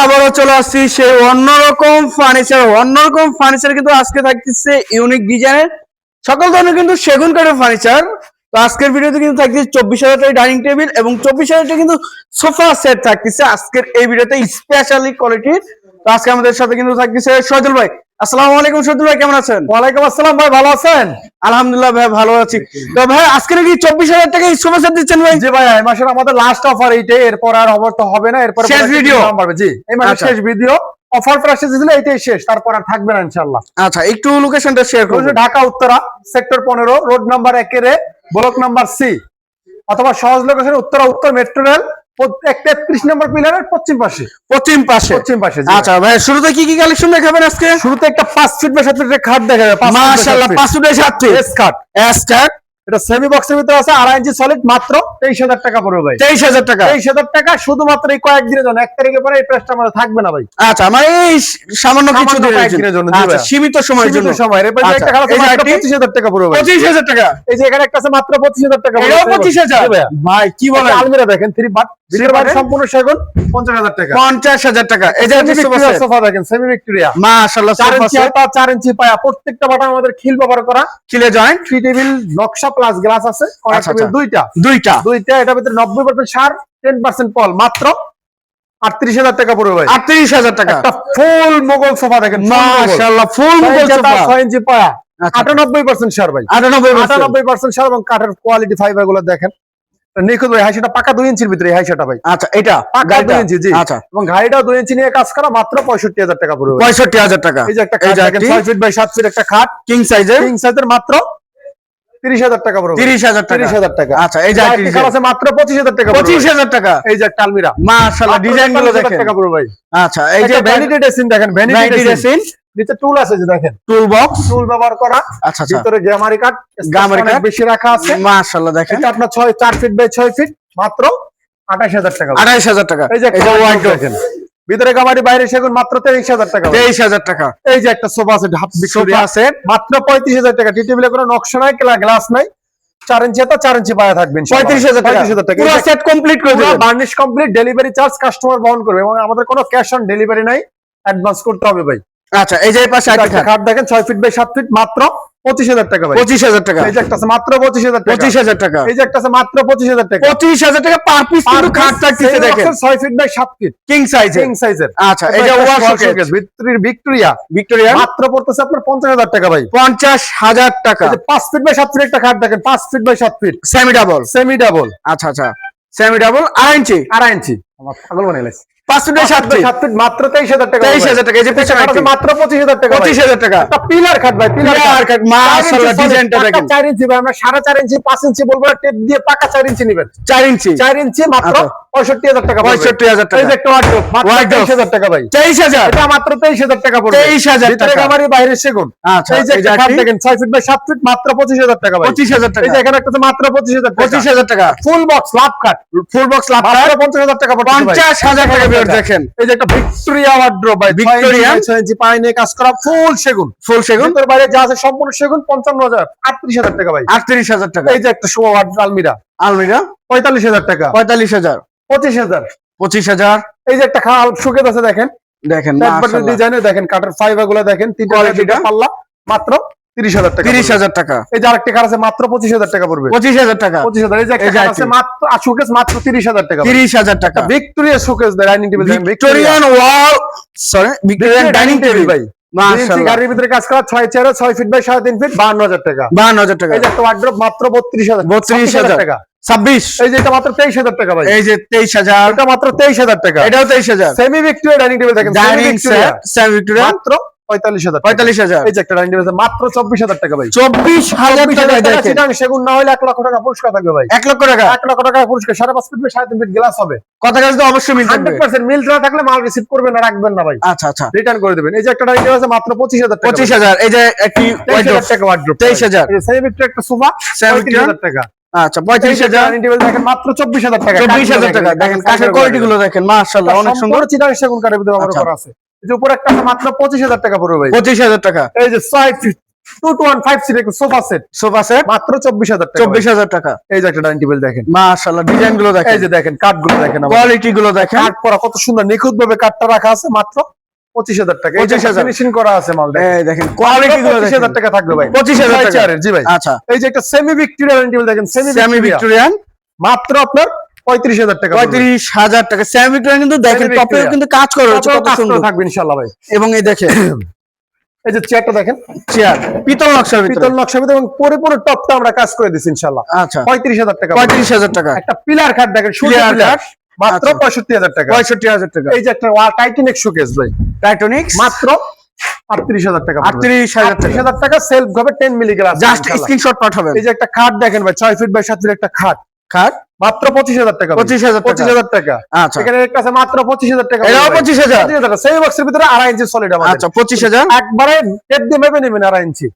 আবারও চলে আসছি অন্যরকম ফার্নিচার ফার্নিচার কিন্তু আজকে থাকতেছে ইউনিক সকল ধরনের কিন্তু সেগুন ফার্নিচার তো আজকের ভিডিওতে কিন্তু থাকতেছে চব্বিশ ডাইনিং টেবিল এবং চব্বিশ কিন্তু সোফা সেট থাকতেছে আজকের এই ভিডিওতে স্পেশালি তো আজকে আমাদের সাথে কিন্তু থাকতেছে সজল ভাই। আসসালামু আলাইকুম ভাই কেমন আছেন? ওয়ালাইকুম আসসালাম ভাই ভালো আছেন? আলহামদুলিল্লাহ ভাই ভালো আছি। তো ভাই আজকে নাকি চব্বিশ হাজার টাকা দিচ্ছেন ভাই? জি ভাই এই মাসের আমাদের লাস্ট অফার এইটাই এরপর আর অফার তো হবে না এরপর শেষ video? জি এই মাসের আচ্ছা। শেষ ভিডিও অফার প্রাইস ছিল এইটাই শেষ তারপর আর থাকবে না ইনশাআল্লাহ। আচ্ছা একটু লোকেশনটা শেয়ার করুন। ঢাকা উত্তরা সেক্টর পনেরো রোড নাম্বার একেরে ব্লক নাম্বার সি অথবা সহজ লোকেশন উত্তরা উত্তর মেট্রো রেল তেত্রিশ নম্বর পিলারের পশ্চিম পাশে। পশ্চিম পাশে। পশ্চিম পাশে আচ্ছা ভাই শুরুতে কি কি কালেকশন দেখাবেন আজকে? শুরুতে একটা পাঁচ ফিট বা সাত ফিটের খাট দেখা যাবে মাশাআল্লাহ পাঁচ ফুটের সাত ফিট এস খাট। এটা সেমি বক্সের ভিতরে আছে আড়াই ইঞ্চি সলিড মাত্র তেইশ হাজার টাকা পড়বে ভাই। তেইশ হাজার টাকা? তেইশ হাজার টাকা শুধুমাত্র এই কয়েকদিনের জন্য। এক তারিখের পরে এই প্রাইসটা আমাদের থাকবে না ভাই। আচ্ছা মানে এই সামান্য কিছু দিনের জন্য, আচ্ছা। সীমিত সময়ের জন্য। সময় এরপরে আচ্ছা, একটা খারাপ পঁচিশ হাজার টাকা পড়বে পঁচিশ হাজার টাকা? এই যে এখানে একটা আছে মাত্র পঁচিশ হাজার টাকা পঁচিশ হাজার? ভাই। কি বলেন? আলমিরা দেখেন থ্রি বাট? সম্পূর্ণ সেগুন পঞ্চাশ হাজার টাকা। পঞ্চাশ হাজার টাকা। এই যে সোফা দেখেন সেমি ভিক্টোরিয়া মাশাআল্লাহ চার ইঞ্চি পায়া প্রত্যেকটা বাটা আমাদের খিল ব্যবহার করা। কিলে জয়েন্ট থ্রি টেবিল নকশা প্লাস গ্লাস আছে আচ্ছা, আচ্ছা। দুইটা। দুইটা। দুইটা এটার ভিতরে নব্বই পার্সেন্ট সার টেন পার্সেন্ট পল মাত্র আটত্রিশ হাজার টাকা পড়বে ভাই। আটত্রিশ হাজার টাকা। ফুল মোগল সোফা দেখেন মাশাআল্লাহ ফুল হাতা, সোফা। ছয় ইঞ্চি পায়া। আচ্ছা। আটানব্বই পার্সেন্ট সার ভাই। আটানব্বই আটানব্বই পার্সেন্ট সার এবং কাঠের কোয়ালিটি ফাইবারগুলো দেখেন। নিখুঁত ভাই পাকা দুই ইঞ্চির ভিতরে ভাই। আচ্ছা এটা? পাকা দুই ইঞ্চি জি। আচ্ছা। এবং দুই ইঞ্চি নিয়ে কাজ করা মাত্র পঁয়ষট্টি হাজার টাকা পড়বে পঁয়ষট্টি হাজার টাকা। এই যে একটি ছয় ফিট বাই সাত ফিট একটা খাট। কিং সাইজের কিং সাইজের মাত্র তিরিশ হাজার টাকা পড়বে তিরিশ হাজার তিরিশ হাজার টাকা। আচ্ছা এই যে আছে মাত্র পঁচিশ হাজার টাকা পঁচিশ হাজার টাকা। এই যে একটা আলমিরা। মাশাআল্লাহ ডিজাইনগুলো দেখেন। টাকা পড়বে ভাই। আচ্ছা এই যে ভ্যানিটি দেখেন ভ্যানিটি নিচে টুল আছে যে দেখেন। টুল বক্স টুল ব্যবহার করা। আচ্ছা আচ্ছা। ভিতরে গ্যামারি কাট গামারি অনেক বেশি রাখা আছে। মাশাআল্লাহ দেখেন। এটা আপনার ছয় চার ফিট বাই ছয় ফিট মাত্র আঠাশ হাজার টাকা ভাই। আড়াইশ হাজার টাকা। এই যে এটা wardrobe wardrobe। দেখেন। ভিতরে গামারি বাইরে সেগুন মাত্র তেইশ হাজার টাকা তেইশ হাজার টাকা। এই যে একটা সোফা আছে ঢাপ সোফা সেট মাত্র পঁয়ত্রিশ হাজার টাকা। টি টেবিলে কোনো নকশা নাই গ্লাস নাই। চার ইঞ্চি হাতা চার ইঞ্চি পায়া থাকবেন পঁয়ত্রিশ হাজার টাকা। পঁয়ত্রিশ হাজার টাকা। সেট কমপ্লিট করে varnish complete delivery charge customer বহন করবে এবং আমাদের কোনো ক্যাশ অন ডেলিভারি নাই। অ্যাডভান্স করতে হবে ভাই। আচ্ছা এই যে পাশে। খাট। দেখেন ছয় ফিট বাই সাত ফিট মাত্র। পঁচিশ হাজার টাকা পঁচিশ হাজার টাকা। এই যে একটা মাত্র পঁচিশ হাজার টাকা। পঁচিশ হাজার টাকা। এই যে একটা মাত্র পঁচিশ হাজার টাকা। পঁচিশ হাজার টাকা পার পিস কিন্তু খাট থাকতেছে দেখেন। ছয় ফিট বাই সাত ফিট কিং সাইজের কিং সাইজের আচ্ছা ভিক্টোরিয়া ভিক্টোরিয়া মাত্র পড়তেছে আপনার পঞ্চাশ হাজার টাকা ভাই। পঞ্চাশ হাজার টাকা। পাঁচ ফিট বাই সাত ফিট একটা খাট দেখেন। পাঁচ ফিট বাই সাত feet semi double semi double আচ্ছা আচ্ছা। সেমি ডাবল আড়াই ইঞ্চি আড়াই ইঞ্চি আমার পাগল বানিয়ে লাগছে পাঁচ ফিট সাত ফিট সাত ফিট মাত্র তেইশ হাজার টাকা তেইশ হাজার টাকা এই যে পেছনে খাট আছে আরেকটি। মাত্র পঁচিশ হাজার টাকা পঁচিশ হাজার টাকা। পিলার খাট ভাই পিলার খাট, মাশাআল্লাহ, ডিজাইনটা দেখেন। চার ইঞ্চি ভাই আমরা সাড়ে চার ইঞ্চি পাঁচ ইঞ্চি বলব টেপ দিয়ে পাকা চার ইঞ্চি নেবেন। চার ইঞ্চি চার ইঞ্চি মাত্র। পঁয়ষট্টি হাজার টাকা পঁয়ষট্টি হাজার টাকা। একটা wardrobe, মাত্র তেইশ হাজার টাকা ভাই। তেইশ হাজার। এটা মাত্র তেইশ হাজার টাকা পড়বে। 23,000 ভিতরে টাকা। গামারি বাইরে সেগুন। আচ্ছা এই যে খাট দেখেন ছয় ফিট বাই সাত ফিট মাত্র পঁচিশ হাজার টাকা পঁচিশ হাজার টাকা। এই যে এখানে একটা মাত্র পঁচিশ হাজার পঁচিশ হাজার টাকা। ফুল বক্স লাভ কাট ফুল বক্স লাভ মাত্র পঞ্চাশ হাজার টাকা। পঞ্চাশ হাজার টাকা বের দেখেন। এই যে একটা ভিক্টোরিয়া ওয়ার্ড্রোব ভাই পায়ে নিয়ে কাজ করা ফুল সেগুন। ফুল সেগুন। ভিতর বাইরে যা আছে সম্পূর্ণ সেগুন পঞ্চান্ন হাজার আটত্রিশ হাজার টাকা ভাই। আটত্রিশ হাজার টাকা। এই যে একটা শো আলমিরা। আলমিরা? পঁয়তাল্লিশ হাজার টাকা। পঁয়তাল্লিশ হাজার। পঁচিশ হাজার। পঁচিশ হাজার। এই যে একটা খাল শুকে আছে দেখেন। দেখেন ডিজাইনে দেখেন কাঠের ফাইবারগুলো দেখেন তিনটা পাল্লা মাত্র তিরিশ হাজার টাকা তিরিশ হাজার টাকা। এই যে আরেকটা কার আছে মাত্র পঁচিশ হাজার টাকা পড়বে। পঁচিশ হাজার টাকা। পঁচিশ হাজার এই যে একটা যে কার আরেকটি। আছে মাত্র শোকেস মাত্র তিরিশ হাজার টাকা তিরিশ হাজার টাকা। Victoria showcase dining table Victorian wall sorry Victorian dining table ভাই। গাড়ির ভিতরে কাজ করা ছয় চেয়ারে ছয় ফিট বাই সাড়ে তিন ফিট হাজার টাকা। হাজার টাকা। এই যে একটা ওয়ার্ড্রোব মাত্র বত্রিশ হাজার 32,000 টাকা। ছাব্বিশ। এই যে এটা মাত্র তেইশ হাজার টাকা ভাই। এই যে তেইশ হাজার। এটা মাত্র তেইশ হাজার টাকা। এটাও তেইশ হাজার। সেমি ভিক্টোরিয়া ডাইনিং টেবিল দেখেন semi ডাইনিং Victoria, ভিক্টোরিয়া মাত্র পঁয়তাল্লিশ হাজার পঁয়তাল্লিশ হাজার। এই যে একটা ডাইনিং টেবিল মাত্র চব্বিশ হাজার টাকা ভাই। চব্বিশ হাজার টাকা সেগুন না হলে এক লক্ষ টাকা পুরস্কার থাকবে ভাই। এক লক্ষ টাকা? এক লক্ষ টাকা পুরস্কার সাড়ে পাঁচ ফিট সাড়ে তিন ফিট গ্লাস হবে। কথা কাজ তো অবশ্যই মিল থাকবে। পার্সেন্ট মিল না থাকলে মাল রিসিভ করবেন না রাখবেন না ভাই। আচ্ছা আচ্ছা। রিটার্ন করে দেবেন। এই যে একটা ডাইনিং টেবিল মাত্র পঁচিশ হাজার পঁচিশ হাজার। এই যে একটি হাজার টাকা ওয়ার্ড্রোব তেইশ হাজার। সেমি একটা সোফা Semi হাজার টাকা। আচ্ছা পঁয়ত্রিশ হাজার। দেখেন মাত্র চব্বিশ হাজার টাকা। চব্বিশ হাজার টাকা। দেখেন কাঠের কোয়ালিটি গুলো দেখেন মাশাআল্লাহ অনেক সুন্দর। সেগুন কাঠের ভিতরে ব্যবহার আচ্ছা। করা আছে। যে উপরে একটা মাত্র পঁচিশ হাজার টাকা পড়বে ভাই। পঁচিশ হাজার টাকা। এই যে ছয় feet two two one five seat sofa set sofa set মাত্র চব্বিশ হাজার চব্বিশ হাজার টাকা। এই যে একটা ডাইনিং টেবিল দেখেন। মাশাআল্লাহ ডিজাইনগুলো দেখেন। এই যে দেখেন কাঠগুলো দেখেন কোয়ালিটি গুলো দেখেন। কাঠ করা কত সুন্দর নিখুঁত ভাবে কাঠটা রাখা আছে মাত্র পঁচিশ হাজার টাকা। 25,000 ফিনিশিং করা আছে মাল দেখেন। কোয়ালিটি পঁচিশ হাজার টাকা থাকবে ভাই। 25,000 টাকা। চেয়ারের জি ভাই। আচ্ছা। এই যে একটা সেমি ভিক্টোরিয়া টেবিল দেখেন সেমি সেমি ভিক্টোরিয়ান মাত্র আপনার পঁয়ত্রিশ হাজার টাকা পঁয়ত্রিশ হাজার টাকা। কিন্তু দেখেন টপেও কিন্তু কাজ করা হচ্ছে কত সুন্দর। থাকবে ইনশাল্লাহ ভাই। এবং এই দেখেন এই যে চেয়ারটা দেখেন। চেয়ার পিতল নকশার পিতল নকশা ভিতরে এবং পরিপূর্ণ টপটা আমরা কাজ করে ইনশাল্লাহ আচ্ছা। পঁয়ত্রিশ হাজার টাকা পঁয়ত্রিশ হাজার টাকা। একটা পিলার খাট দেখেন সূর্য পিলার খাট। মাত্র আচ্ছা। পঁয়ষট্টি হাজার টাকা। পঁয়ষট্টি হাজার টাকা। এই যে একটা টাইটেনিক শোকেস ভাই। মাত্র আটত্রিশ হাজার টাকা আটত্রিশ হাজার টাকা। সেলফ ভাবে ten milli glass just screenshot পাঠাবেন। এই যে একটা খাট দেখেন ভাই ছয় ফিট বাই সাত ফিট একটা খাট। খাট? মাত্র পঁচিশ হাজার টাকা পঁচিশ হাজার পঁচিশ হাজার টাকা। আচ্ছা। এখানে একটা আছে মাত্র পঁচিশ হাজার টাকা এটাও পঁচিশ হাজার? পঁচিশ হাজার টাকা। সেই বক্সের ভিতরে আড়াই ইঞ্চি সলিড আচ্ছা পঁচিশ হাজার? একবারে টেপ দিয়ে মেপে নেবেন আড়াই ইঞ্চি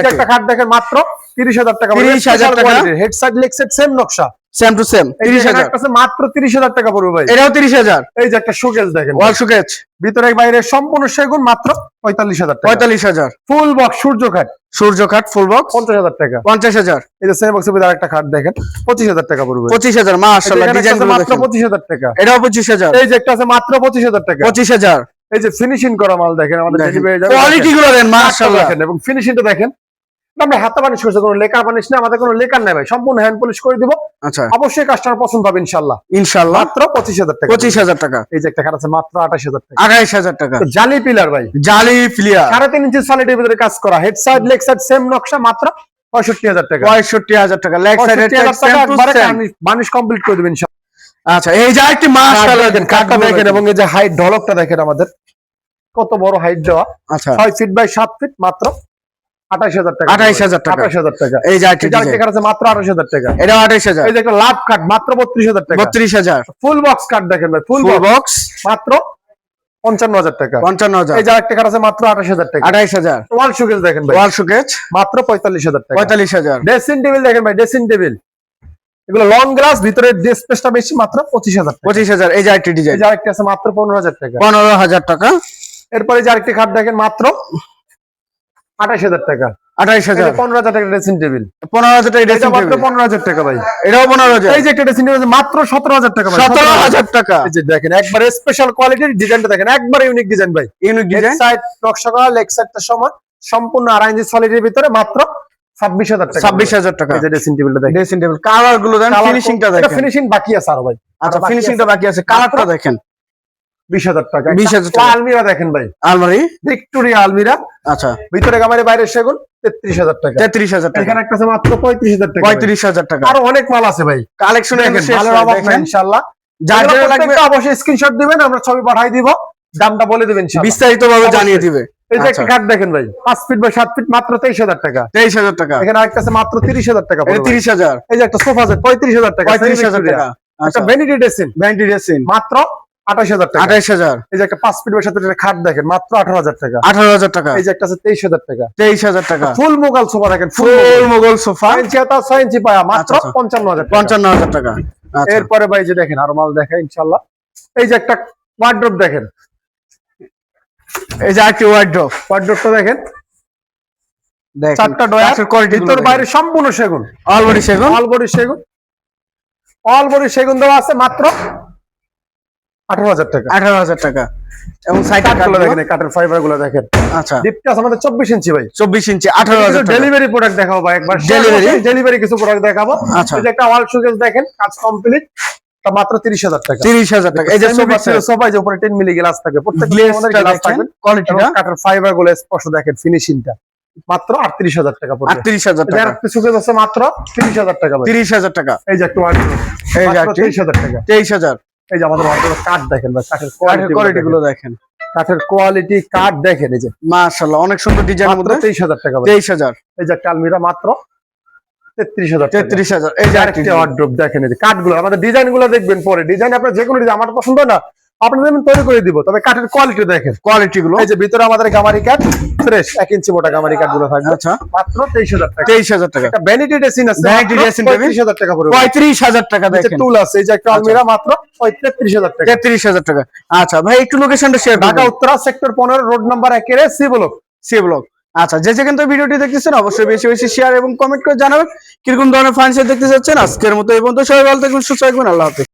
একটা খাট দেখেন মাত্র তিরিশ হাজার টাকা। 30,000 টাকা। হেড সাইড লেগ সেম নকশা। সেম টু সেম এই যে তিরিশ এখানে হাজার। একটা আছে মাত্র তিরিশ হাজার টাকা পড়বে ভাই। এটাও তিরিশ হাজার। এই যে একটা শোকেস দেখেন। ওয়াল সুকেচ ভিতরে বাইরে সম্পূর্ণ সেগুন মাত্র পঁয়তাল্লিশ হাজার টাকা। পঁয়তাল্লিশ হাজার। ফুল বক্স সূর্য খাট। সূর্য খাট ফুল বক্স পঞ্চাশ হাজার টাকা। পঞ্চাশ হাজার। এই যে সেম বক্সের ভিতরে একটা খাট দেখেন। পঁচিশ হাজার টাকা পড়বে। পঁচিশ হাজার মাশাল্লাহ ডিজাইন মাত্র পঁচিশ হাজার টাকা। এটাও পঁচিশ হাজার। এই যে একটা আছে মাত্র পঁচিশ হাজার টাকা। পঁচিশ হাজার। এই যে ফিনিশিং করা মাল দেখেন আমাদের কোয়ালিটি গুলো দেখেন এবং ফিনিশিংটা দেখেন আমরা হাতে বানিশ করছি কোনো লেকার বানিশ না আমাদের কোনো লেকার নাই ভাই সম্পূর্ণ হ্যান্ড পলিশ করে দিব। আচ্ছা। অবশ্যই কাস্টমার পছন্দ হবে ইনশাল্লাহ ইনশাল্লাহ মাত্র পঁচিশ হাজার টাকা। পঁচিশ হাজার টাকা। এই যে একটা আছে মাত্র আঠাশ হাজার টাকা। আঠাইশ হাজার টাকা। জালি পিলার ভাই। জালি প্লেয়ার সাড়ে তিন ইঞ্চি সলিডের ভিতরে কাজ করা। Head side leg side same নকশা মাত্র পঁয়ষট্টি হাজার টাকা। পঁয়ষট্টি হাজার টাকা। লেগ সাইড কমপ্লিট করে দেবেন আচ্ছা এই যে একটি দেখেন কাঠটা দেখেন এবং এই যে হাইট ঢলকটা দেখেন আমাদের। কত বড় হাইট দেওয়া। আচ্ছা। ছয় ফিট বাই সাত ফিট মাত্র আঠাশ হাজার টাকা 28,000 টাকা। আঠাশ হাজার টাকা এই যে আরেকটা আছে মাত্র আঠাশ হাজার টাকা এটা আঠাইশ হাজার এই যে একটা লাভ মাত্র বত্রিশ হাজার টাকা বত্রিশ হাজার ফুল বক্স দেখেন ভাই ফুল বক্স মাত্র পঞ্চান্ন হাজার টাকা পঞ্চান্ন হাজার এই যে আরেকটা কাঠ আছে মাত্র আঠাশ হাজার টাকা হাজার ওয়াল দেখেন ভাই ওয়াল মাত্র পঁয়তাল্লিশ হাজার টাকা পঁয়তাল্লিশ হাজার ড্রেসিং টেবিল দেখেন ভাই ড্রেসিং টেবিল এগুলো লং গ্লাস ভিতরে স্পেসটা বেশি মাত্র পঁচিশ হাজার পঁচিশ হাজার এই যে এই ডিজাইন যে আরেকটা আছে মাত্র পনেরো হাজার টাকা পনেরো হাজার টাকা এরপরে যে আরেকটি খাট দেখেন মাত্র আঠাশ হাজার টাকা। আঠাইশ হাজার। পনেরো হাজার টাকা ড্রেসিং টেবিল পনেরো হাজার টাকা এটা dressing পনেরো হাজার টাকা ভাই। এটাও পনেরো হাজার। এই যে একটা ড্রেসিং টেবিল মাত্র সতেরো হাজার টাকা সতেরো হাজার। টাকা। যে দেখেন একবারে স্পেশাল কোয়ালিটির ডিজাইনটা দেখেন একবার ইউনিক ডিজাইন ভাই। ইউনিক ডিজাইন সাইড নকশা করা লেগ সাইডটা সমান সম্পূর্ণ আড়াই ইঞ্চি সলিডের ভিতরে মাত্র ছাব্বিশ হাজার টাকা। ছাব্বিশ হাজার টাকা। এই যে ড্রেসিং টেবিলটা দেখেন। ড্রেসিং টেবিল কালারগুলো ফিনিশিংটা দেখেন। ফিনিশিং বাকি আছে আরও ভাই। আচ্ছা ফিনিশিংটা বাকি আছে। কালারটা দেখেন। বিশ হাজার টাকা। 20,000 টাকা। আলমিরা দেখেন ভাই। আলমারি? ভিক্টোরিয়া আলমিরা। আচ্ছা। ভিতরে বাইরে সেগুন তেত্রিশ হাজার টাকা। তেত্রিশ হাজার টাকা। এখানে একটা আছে মাত্র পঁয়ত্রিশ হাজার টাকা পঁয়ত্রিশ হাজার টাকা। আরও অনেক মাল আছে ভাই। কালেকশন দেখেন ভালোর অভাব নাই ইনশাআল্লাহ। যার যেটা লাগবে অবশ্যই স্ক্রিনশট দিবেন আমরা ছবি পাঠাই দিব। দামটা বলে দিবেন বিস্তারিত ভাবে জানিয়ে দিবে। এই যে আচ্ছা। একটা কাঠ দেখেন ভাই পাঁচ ফিট বাই সাত ফিট মাত্র তেইশ হাজার টাকা। তেইশ হাজার টাকা। এখানে আরেকটা আছে মাত্র তিরিশ হাজার টাকা তিরিশ হাজার। এই যে একটা সোফা সেট পঁয়ত্রিশ হাজার টাকা পঁয়ত্রিশ হাজার টাকা। একটা আচ্ছা। ভ্যানিটি ড্রেসিং ব্যান্ডি ড্রেসিং মাত্র আঠাশ হাজার টাকা। হাজার। এই যে একটা পাঁচ ফিট খাট দেখেন মাত্র আঠারো হাজার টাকা। আঠারো হাজার টাকা। এই যে একটা আছে তেইশ হাজার টাকা। তেইশ হাজার টাকা। ফুল মোগাল সোফা দেখেন ফুল মোগল। সোফা। পায়া মাত্র আচ্ছা, আচ্ছা। পঞ্চান্ন হাজার টাকা। পঞ্চান্ন হাজার টাকা। আচ্ছা। এরপরে ভাই যে দেখেন আরও মাল দেখেন ইনশাল্লাহ এই যে একটা ওয়ার্ড্রপ দেখেন। এই যে একটি ওয়ার্ড্রপ ওয়ার্ড্রপটা দেখেন। দেখেন চারটা ডয়ার ভিতর বাইরে সম্পূর্ণ সেগুন। অলরেডি সেগুন? অল বডি সেগুন। অল বডি সেগুন দেওয়া আছে মাত্র আঠারো হাজার টাকা। আঠারো হাজার টাকা। এবং সাইড কাঠগুলো দেখেন কাঠের ফাইবারগুলো দেখেন। আচ্ছা। আমাদের চব্বিশ ইঞ্চি ভাই। চব্বিশ ইঞ্চি আঠারো হাজার ডেলিভারি প্রোডাক্ট দেখাবো ভাই একবার। Delivery? ডেলিভারি কিছু প্রোডাক্ট দেখাবো। আচ্ছা। একটা ওয়াল সুকেস দেখেন কাজ কমপ্লিট মাত্র তিরিশ হাজার টাকা। তিরিশ হাজার টাকা। এই যে সোফা যে উপরে টেন মিলি গ্লাস থাকে প্রত্যেক গ্লাস দেখেন কোয়ালিটিটা কাঠের ফাইবারগুলো স্পষ্ট দেখেন ফিনিশিংটা মাত্র আটত্রিশ হাজার টাকা আটত্রিশ হাজার টাকা। সুকেস আছে মাত্র তিরিশ হাজার টাকা তিরিশ হাজার টাকা। এই যে একটি তেইশ হাজার টাকা। তেইশ হাজার। এই যে আমাদের অন্তত কাঠ দেখেন কাঠের কোয়ালিটি গুলো দেখেন। কাঠের কোয়ালিটি কাঠ দেখেন এই যে। মাশাল্লাহ অনেক সুন্দর ডিজাইন মধ্যে। তেইশ হাজার টাকা ভাই। তেইশ হাজার। এই যে কালমিরা মাত্র তেত্রিশ হাজার তেত্রিশ তেত্রিশ হাজার এই যে আরেকটা ওয়ার্ড্রপ দেখেন এই যে কাঠগুলো আমাদের ডিজাইনগুলো দেখবেন পরে। ডিজাইন আপনার যে কোনো ডিজাইন আমার পছন্দ না। আপনাদের আমি তৈরি করে দিব তবে কাঠের কোয়ালিটি দেখেন কোয়ালিটি গুলো। এই যে ভিতরে আমাদের গামারি কাঠ ফ্রেশ এক ইঞ্চি মোটা গামারি কাঠগুলো থাকবে। আচ্ছা। মাত্র তেইশ হাজার টাকা। তেইশ হাজার টাকা। একটা ভ্যানিটি ড্রেসিং আছে table? পঁয়ত্রিশ হাজার টাকা পড়বে। পঁয়ত্রিশ হাজার টাকা দেখেন। টুল আছে এই যে একটা আলমিরা মাত্র তেত্রিশ হাজার টাকা। তেত্রিশ হাজার টাকা। আচ্ছা ভাই একটু লোকেশনটা শেয়ার ঢাকা উত্তরা সেক্টর পনেরো রোড নাম্বার একের সি ব্লক সি ব্লক আচ্ছা যে যে কিন্তু ভিডিওটি দেখতেছেন অবশ্যই বেশি বেশি শেয়ার এবং কমেন্ট করে জানাবেন। কীরকম ধরনের ফার্নিচার দেখতে চাচ্ছেন আজকের মতো এই পর্যন্ত। সবাই ভালো থাকবেন সুস্থ থাকবেন। আল্লাহ হাফেজ।